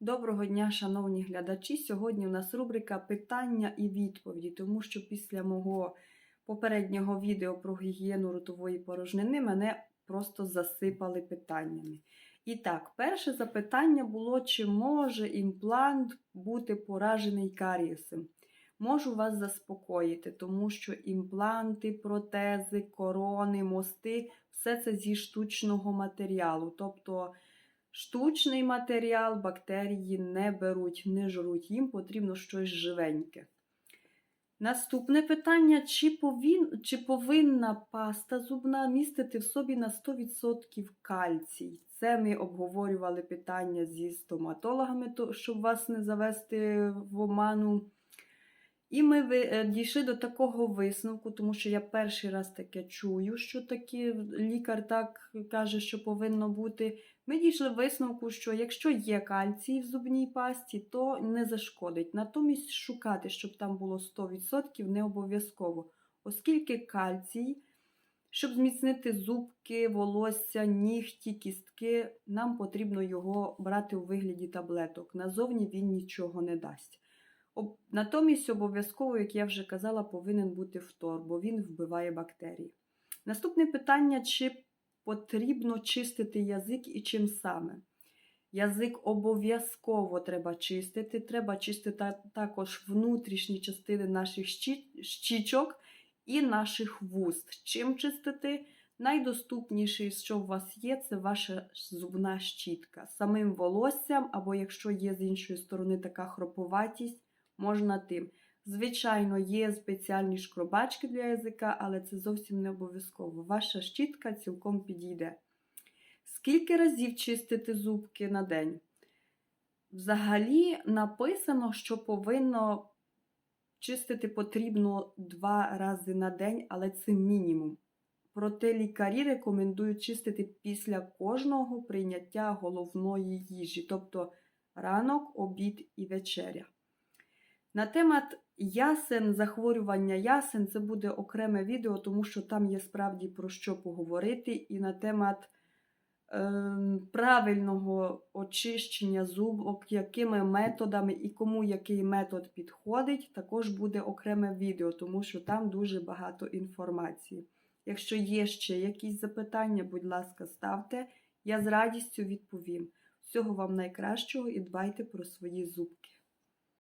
Доброго дня, шановні глядачі. Сьогодні у нас рубрика Питання і відповіді, тому що після мого попереднього відео про гігієну ротової порожнини мене просто засипали питаннями. І так, перше запитання було, чи може імплант бути поражений карієсом. Можу вас заспокоїти, тому що імпланти, протези, корони, мости все це зі штучного матеріалу. Тобто штучний матеріал бактерії не беруть, не жруть, їм потрібно щось живеньке. Наступне питання: чи, повін... чи повинна паста зубна містити в собі на 100% кальцій? Це ми обговорювали питання зі стоматологами, щоб вас не завести в оману. І ми е, дійшли до такого висновку, тому що я перший раз таке чую, що такі лікар так каже, що повинно бути. Ми дійшли висновку, що якщо є кальцій в зубній пасті, то не зашкодить. Натомість шукати, щоб там було 100% не обов'язково, оскільки кальцій, щоб зміцнити зубки, волосся, нігті, кістки, нам потрібно його брати у вигляді таблеток. Назовні він нічого не дасть. Натомість обов'язково, як я вже казала, повинен бути фтор, бо він вбиває бактерії. Наступне питання: чи потрібно чистити язик і чим саме? Язик обов'язково треба чистити. Треба чистити також внутрішні частини наших щічок і наших вуст. Чим чистити? Найдоступніший, що у вас є, це ваша зубна щітка. Самим волоссям, або якщо є з іншої сторони така хроповатість, можна тим. Звичайно, є спеціальні шкробачки для язика, але це зовсім не обов'язково. Ваша щітка цілком підійде. Скільки разів чистити зубки на день? Взагалі написано, що повинно чистити потрібно два рази на день, але це мінімум. Проте лікарі рекомендують чистити після кожного прийняття головної їжі, тобто ранок, обід і вечеря. На темат ясен, захворювання ясен це буде окреме відео, тому що там є справді про що поговорити, і на темат ем, правильного очищення зубок, якими методами і кому який метод підходить, також буде окреме відео, тому що там дуже багато інформації. Якщо є ще якісь запитання, будь ласка, ставте, я з радістю відповім. Всього вам найкращого і дбайте про свої зубки.